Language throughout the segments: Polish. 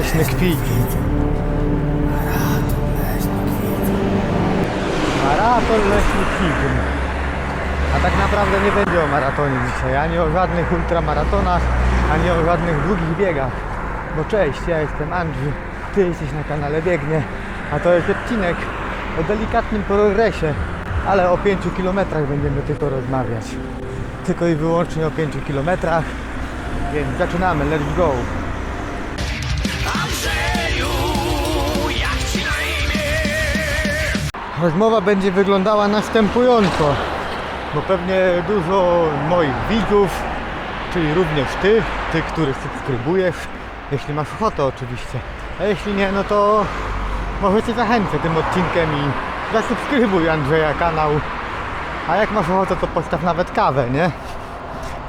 Leśny Kwiki. Maraton Leśny Kwiki. A tak naprawdę nie będzie o maratonie dzisiaj, ani o żadnych ultramaratonach, ani o żadnych długich biegach. Bo cześć, ja jestem Andrzej, ty jesteś na kanale Biegnie, a to jest odcinek o delikatnym progresie, ale o 5 kilometrach będziemy tylko rozmawiać. Tylko i wyłącznie o 5 kilometrach, więc zaczynamy, let's go! Rozmowa będzie wyglądała następująco, bo pewnie dużo moich widzów, czyli również ty, ty, który subskrybujesz, jeśli masz ochotę oczywiście, a jeśli nie, no to może cię zachęcę tym odcinkiem i zasubskrybuj Andrzeja kanał, a jak masz ochotę, to postaw nawet kawę, nie?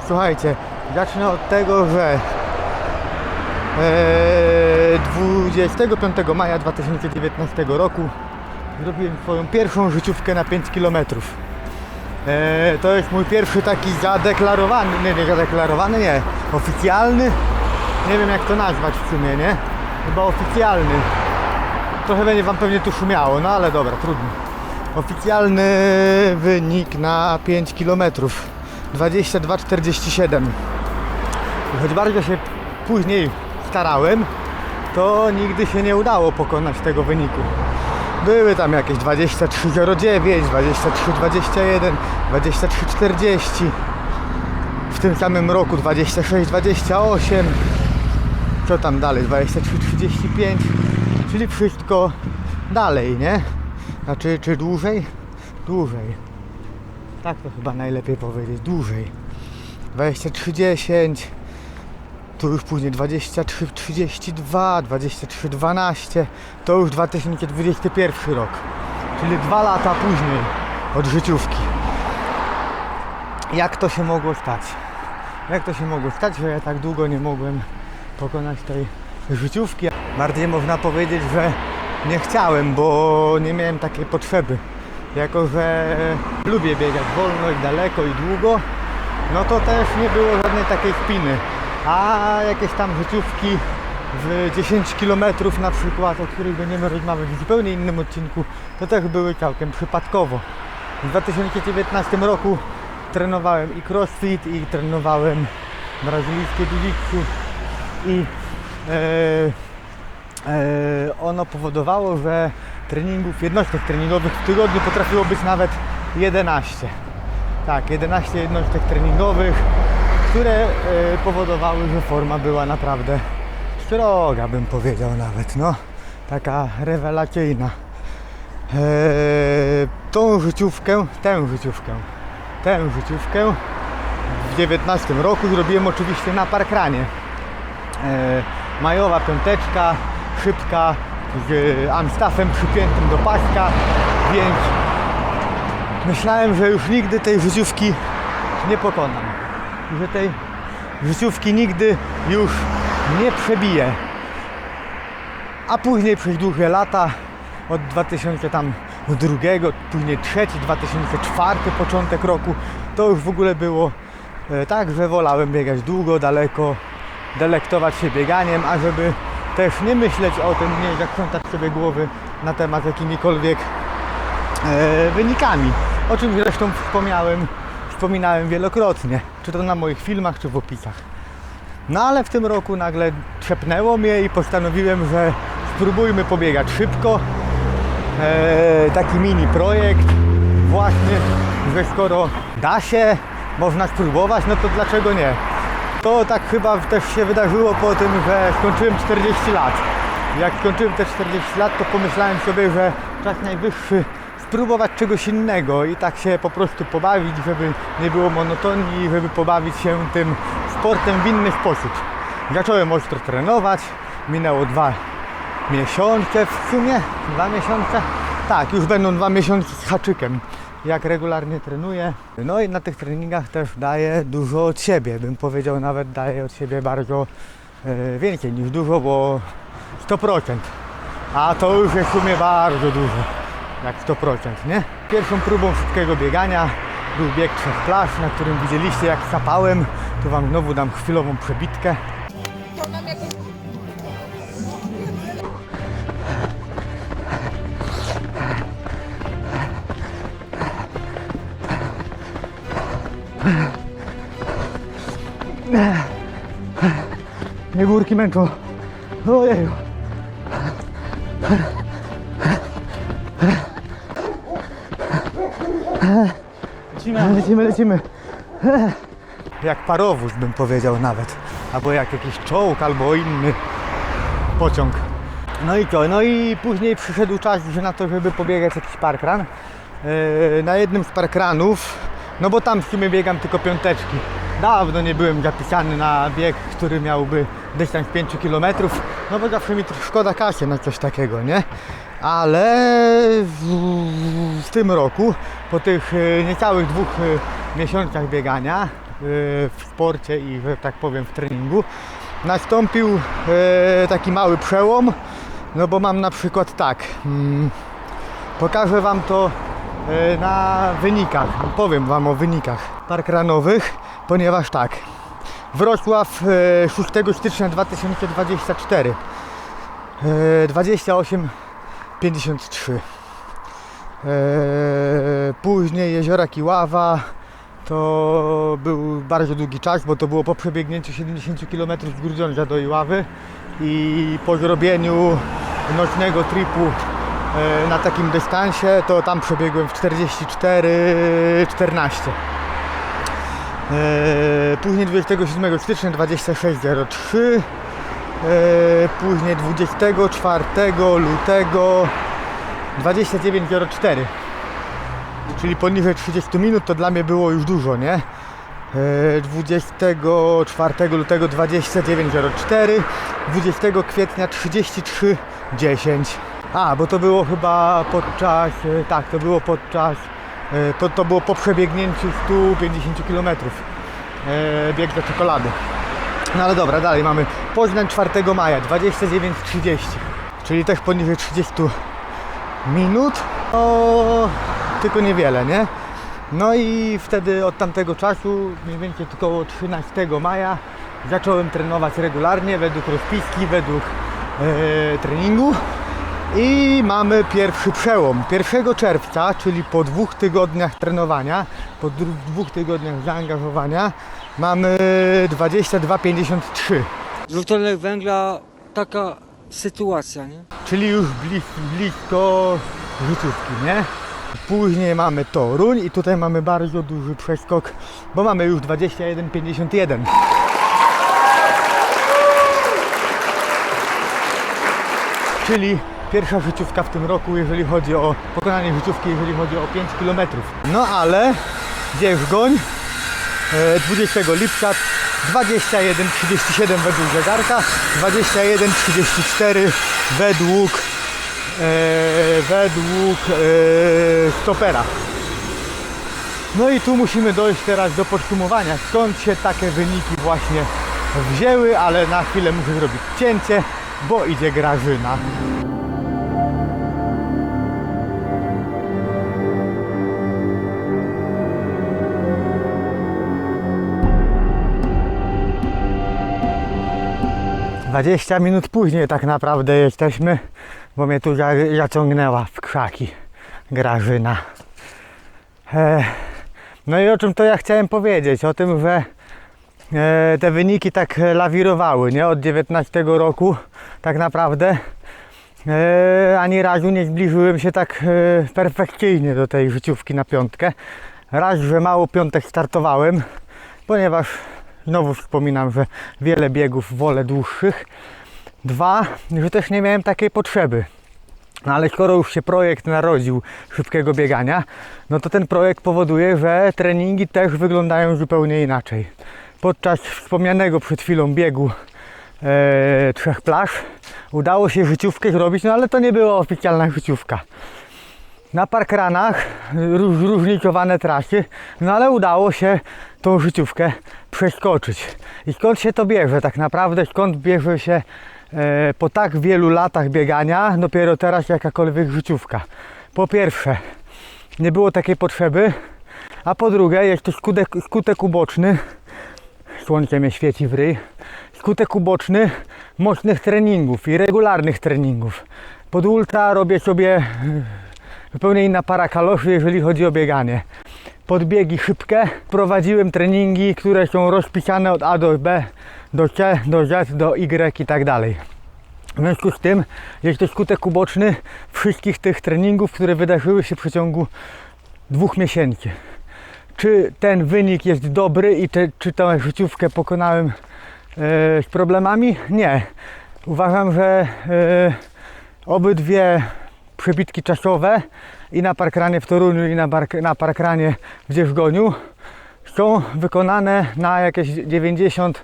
Słuchajcie, zacznę od tego, że Eee, 25 maja 2019 roku zrobiłem swoją pierwszą życiówkę na 5 km. Eee, to jest mój pierwszy taki zadeklarowany, nie, nie zadeklarowany, nie, oficjalny, nie wiem jak to nazwać w sumie, nie? Chyba oficjalny. Trochę będzie wam pewnie tu szumiało, no ale dobra, trudno. Oficjalny wynik na 5 km. 22,47. I choć bardzo się później starałem, to nigdy się nie udało pokonać tego wyniku. Były tam jakieś 23.09, 23.21, 23.40. W tym samym roku 26.28. Co tam dalej? 23.35. Czyli wszystko dalej, nie? A czy, czy dłużej? Dłużej. Tak to chyba najlepiej powiedzieć. Dłużej. 23.10 tu już później 23.32, 23.12 to już 2021 rok, czyli dwa lata później od życiówki. Jak to się mogło stać? Jak to się mogło stać, że ja tak długo nie mogłem pokonać tej życiówki? Bardziej można powiedzieć, że nie chciałem, bo nie miałem takiej potrzeby. Jako, że lubię biegać wolno i daleko i długo, no to też nie było żadnej takiej spiny. A jakieś tam życiówki w 10 km na przykład, o których będziemy rozmawiać w zupełnie innym odcinku, to też były całkiem przypadkowo. W 2019 roku trenowałem i crossfit i trenowałem brazylijskie jiu-jitsu i e, e, ono powodowało, że treningów, jednostek treningowych w tygodniu potrafiło być nawet 11. Tak, 11 jednostek treningowych, które e, powodowały, że forma była naprawdę sroga, bym powiedział nawet, no. Taka rewelacyjna. E, tą życiówkę, tę życiówkę, tę życiówkę w 19 roku zrobiłem oczywiście na parkranie. E, majowa piąteczka, szybka, z amstafem przypiętym do paska, więc myślałem, że już nigdy tej życiówki nie pokonam. Że tej życiówki nigdy już nie przebiję. A później przez długie lata, od 2002, później trzeci, 2004 początek roku, to już w ogóle było e, tak, że wolałem biegać długo, daleko, delektować się bieganiem, a żeby też nie myśleć o tym, nie zakrętać sobie głowy na temat jakimikolwiek e, wynikami. O czym zresztą wspomniałem, wspominałem wielokrotnie, czy to na moich filmach, czy w opisach. No ale w tym roku nagle trzepnęło mnie i postanowiłem, że spróbujmy pobiegać szybko. E, taki mini projekt właśnie, że skoro da się, można spróbować, no to dlaczego nie? To tak chyba też się wydarzyło po tym, że skończyłem 40 lat. Jak skończyłem te 40 lat, to pomyślałem sobie, że czas najwyższy spróbować czegoś innego i tak się po prostu pobawić, żeby nie było monotonii, żeby pobawić się tym sportem w inny sposób. Zacząłem ostro trenować, minęło dwa miesiące w sumie, dwa miesiące. Tak, już będą dwa miesiące z haczykiem, jak regularnie trenuję. No i na tych treningach też daję dużo od siebie, bym powiedział nawet daję od siebie bardzo e, więcej niż dużo, bo 100%. A to już jest w sumie bardzo dużo, jak 100%, nie? Pierwszą próbą szybkiego biegania był bieg przez plaż, na którym widzieliście jak zapałem. Tu Wam znowu dam chwilową przebitkę. Mnie górki męczą. Ojeju. Lecimy, lecimy, lecimy. Jak parowóz bym powiedział nawet. Albo jak jakiś czołg, albo inny pociąg. No i to, no i później przyszedł czas że na to, żeby pobiegać jakiś parkran. Yy, na jednym z parkranów, no bo tam w sumie biegam tylko piąteczki. Dawno nie byłem zapisany na bieg, który miałby dystans 5 km, no bo zawsze mi szkoda kasy na coś takiego, nie? Ale w, w tym roku, po tych e, niecałych dwóch e, miesiącach biegania e, w sporcie i, że tak powiem, w treningu, nastąpił taki mały przełom, no bo mam na przykład tak, mm, pokażę Wam to na wynikach, powiem Wam o wynikach parkranowych, ponieważ tak, Wrocław e, 6 stycznia 2024 e, 28 53 e, Później jeziora Kiława. To był bardzo długi czas, bo to było po przebiegnięciu 70 km z Grudziądza do Iławy i po zrobieniu nocnego tripu e, na takim dystansie, to tam przebiegłem w 44-14. E, Później 27 stycznia 26.03 e, Później 24 lutego 29.04 Czyli poniżej 30 minut to dla mnie było już dużo, nie? E, 24 lutego 29.04 20 kwietnia 33.10 A, bo to było chyba podczas, e, tak, to było podczas, e, to, to było po przebiegnięciu 150 km e, bieg do czekolady. No ale dobra, dalej mamy Poznań 4 maja 29.30 czyli też poniżej 30 minut, o, tylko niewiele, nie? No i wtedy od tamtego czasu, mniej więcej około 13 maja, zacząłem trenować regularnie według rozpiski, według e, treningu. I mamy pierwszy przełom. 1 czerwca, czyli po dwóch tygodniach trenowania, po dwóch tygodniach zaangażowania, mamy 22,53. dwutlenek węgla, taka sytuacja, nie? czyli już blis, blisko życiówki, nie? Później mamy Toruń i tutaj mamy bardzo duży przeskok, bo mamy już 21,51. Czyli pierwsza życiówka w tym roku, jeżeli chodzi o pokonanie życiówki, jeżeli chodzi o 5 km. No ale Dzierżgoń e, 20 lipca 21.37 według zegarka, 21.34 według e, według e, stopera. No i tu musimy dojść teraz do podsumowania, skąd się takie wyniki właśnie wzięły, ale na chwilę muszę zrobić cięcie, bo idzie Grażyna. Dwadzieścia minut później tak naprawdę jesteśmy, bo mnie tu za- zaciągnęła w krzaki Grażyna. E, no i o czym to ja chciałem powiedzieć? O tym, że e, te wyniki tak lawirowały, nie? Od 19 roku tak naprawdę e, ani razu nie zbliżyłem się tak e, perfekcyjnie do tej życiówki na piątkę. Raz, że mało piątek startowałem, ponieważ znowu wspominam, że wiele biegów wolę dłuższych. Dwa, że też nie miałem takiej potrzeby. No ale skoro już się projekt narodził szybkiego biegania, no to ten projekt powoduje, że treningi też wyglądają zupełnie inaczej. Podczas wspomnianego przed chwilą biegu e, trzech plaż udało się życiówkę zrobić, no ale to nie była oficjalna życiówka. Na parkranach róż, zróżnicowane trasy, no ale udało się tą życiówkę przeskoczyć. I skąd się to bierze tak naprawdę? Skąd bierze się e, po tak wielu latach biegania dopiero teraz jakakolwiek życiówka? Po pierwsze, nie było takiej potrzeby, a po drugie jest to skutek, skutek uboczny, słońce mnie świeci w ryj, skutek uboczny mocnych treningów i regularnych treningów. Pod ultra robię sobie zupełnie inna para kaloszy, jeżeli chodzi o bieganie. Podbiegi szybkie. Prowadziłem treningi, które są rozpisane od A do B, do C, do Z, do Y i tak dalej. W związku z tym jest to skutek uboczny wszystkich tych treningów, które wydarzyły się w przeciągu dwóch miesięcy. Czy ten wynik jest dobry i te, czy tę życiówkę pokonałem e, z problemami? Nie. Uważam, że e, obydwie przebitki czasowe i na parkranie w Toruniu i na, bark, na parkranie w Dzierżgoniu są wykonane na jakieś 90%.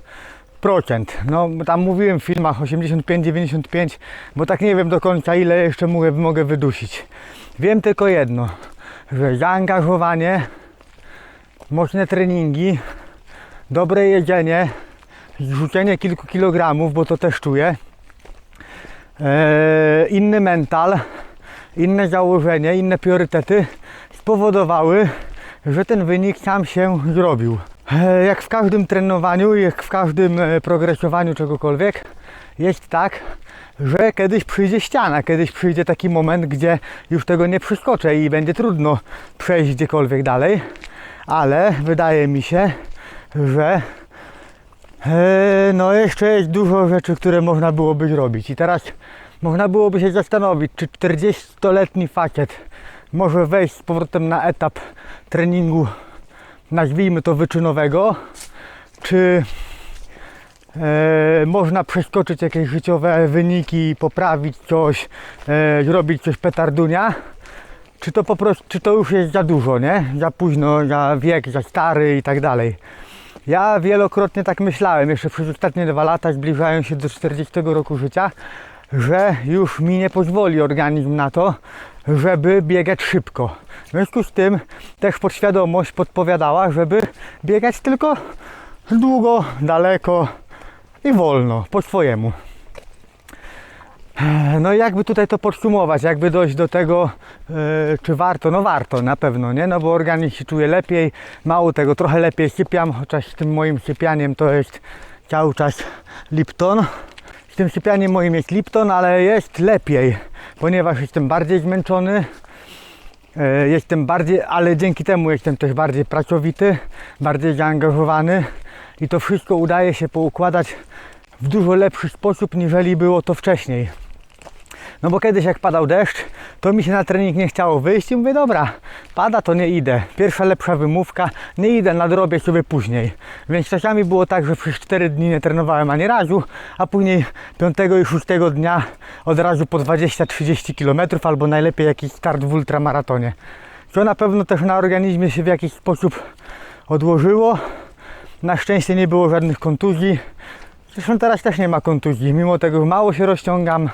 No tam mówiłem w filmach 85-95, bo tak nie wiem do końca ile jeszcze mogę, mogę wydusić. Wiem tylko jedno, że zaangażowanie, mocne treningi, dobre jedzenie, zrzucenie kilku kilogramów, bo to też czuję, Eee, inny mental, inne założenie, inne priorytety spowodowały, że ten wynik sam się zrobił. Eee, jak w każdym trenowaniu, jak w każdym e, progresowaniu czegokolwiek, jest tak, że kiedyś przyjdzie ściana, kiedyś przyjdzie taki moment, gdzie już tego nie przeskoczę i będzie trudno przejść gdziekolwiek dalej, ale wydaje mi się, że Eee, No jeszcze jest dużo rzeczy, które można byłoby zrobić i teraz można byłoby się zastanowić, czy 40-letni facet może wejść z powrotem na etap treningu, nazwijmy to wyczynowego, czy e, można przeskoczyć jakieś życiowe wyniki, poprawić coś, e, zrobić coś petardunia, czy to po prostu, czy to już jest za dużo, nie? Za późno, za wiek, za stary i tak dalej. Ja wielokrotnie tak myślałem, jeszcze przez ostatnie dwa lata, zbliżając się do 40 roku życia, że już mi nie pozwoli organizm na to, żeby biegać szybko. W związku z tym też podświadomość podpowiadała, żeby biegać tylko długo, daleko i wolno, po swojemu. No i jakby tutaj to podsumować, jakby dojść do tego, e, czy warto, no warto na pewno, nie? No bo organizm się czuje lepiej, mało tego, trochę lepiej sypiam, chociaż tym moim sypianiem to jest cały czas Lipton. Tym sypianiem moim jest Lipton, ale jest lepiej, ponieważ jestem bardziej zmęczony, e, jestem bardziej, ale dzięki temu jestem też bardziej pracowity, bardziej zaangażowany i to wszystko udaje się poukładać w dużo lepszy sposób, niżeli było to wcześniej. No bo kiedyś jak padał deszcz, to mi się na trening nie chciało wyjść i mówię, dobra, pada to nie idę. Pierwsza lepsza wymówka, nie idę, nadrobię sobie później. Więc czasami było tak, że przez 4 dni nie trenowałem ani razu, a później 5 i 6 dnia od razu po 20-30 km albo najlepiej jakiś start w ultramaratonie. To na pewno też na organizmie się w jakiś sposób odłożyło. Na szczęście nie było żadnych kontuzji. Zresztą teraz też nie ma kontuzji, mimo tego mało się rozciągam,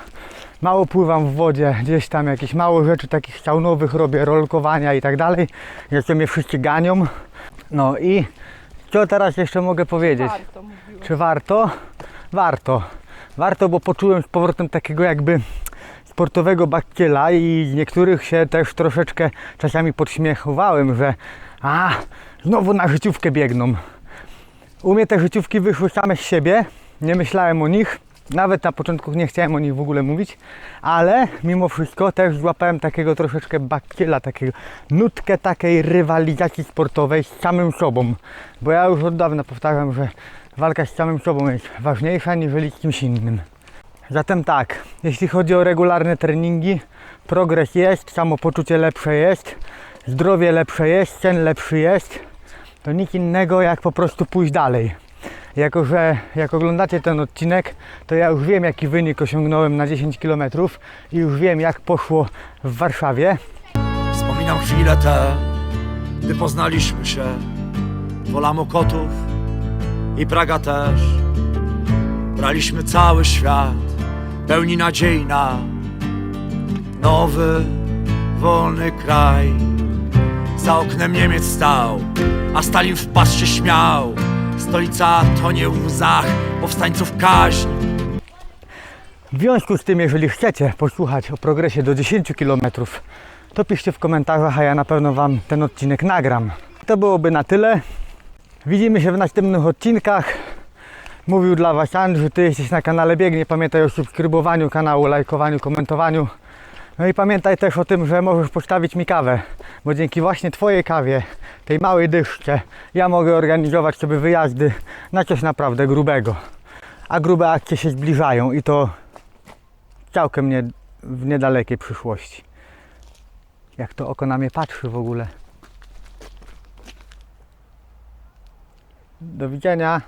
mało pływam w wodzie, gdzieś tam jakieś mało rzeczy takich saunowych robię, rolkowania i tak dalej, jeszcze mnie wszyscy ganią. No i co teraz jeszcze mogę powiedzieć? Warto. Czy warto? Warto. Warto, bo poczułem z powrotem takiego jakby sportowego bakciela i niektórych się też troszeczkę czasami podśmiechowałem, że a, znowu na życiówkę biegną. U mnie te życiówki wyszły same z siebie, nie myślałem o nich, nawet na początku nie chciałem o nich w ogóle mówić, ale mimo wszystko też złapałem takiego troszeczkę bakciela, takiego nutkę takiej rywalizacji sportowej z samym sobą, bo ja już od dawna powtarzam, że walka z samym sobą jest ważniejsza niż z kimś innym. Zatem tak, jeśli chodzi o regularne treningi, progres jest, samopoczucie lepsze jest, zdrowie lepsze jest, sen lepszy jest, to nic innego jak po prostu pójść dalej. Jako, że jak oglądacie ten odcinek, to ja już wiem jaki wynik osiągnąłem na 10 km i już wiem jak poszło w Warszawie. Wspominam chwilę te, gdy poznaliśmy się. Wola Mokotów i Praga też. Braliśmy cały świat, pełni nadziei na nowy, wolny kraj. Za oknem Niemiec stał, a Stalin w pas się śmiał. Stolica tonie w łzach powstańców kaźni. W związku z tym, jeżeli chcecie posłuchać o progresie do 10 km, to piszcie w komentarzach, a ja na pewno Wam ten odcinek nagram. To byłoby na tyle. Widzimy się w następnych odcinkach. Mówił dla Was Andrzej, Ty jesteś na kanale Biegnie. Pamiętaj o subskrybowaniu kanału, lajkowaniu, komentowaniu. No i pamiętaj też o tym, że możesz postawić mi kawę, bo dzięki właśnie Twojej kawie, tej małej dyszce, ja mogę organizować sobie wyjazdy na coś naprawdę grubego. A grube akcje się zbliżają i to całkiem nie, w niedalekiej przyszłości. Jak to oko na mnie patrzy w ogóle. Do widzenia.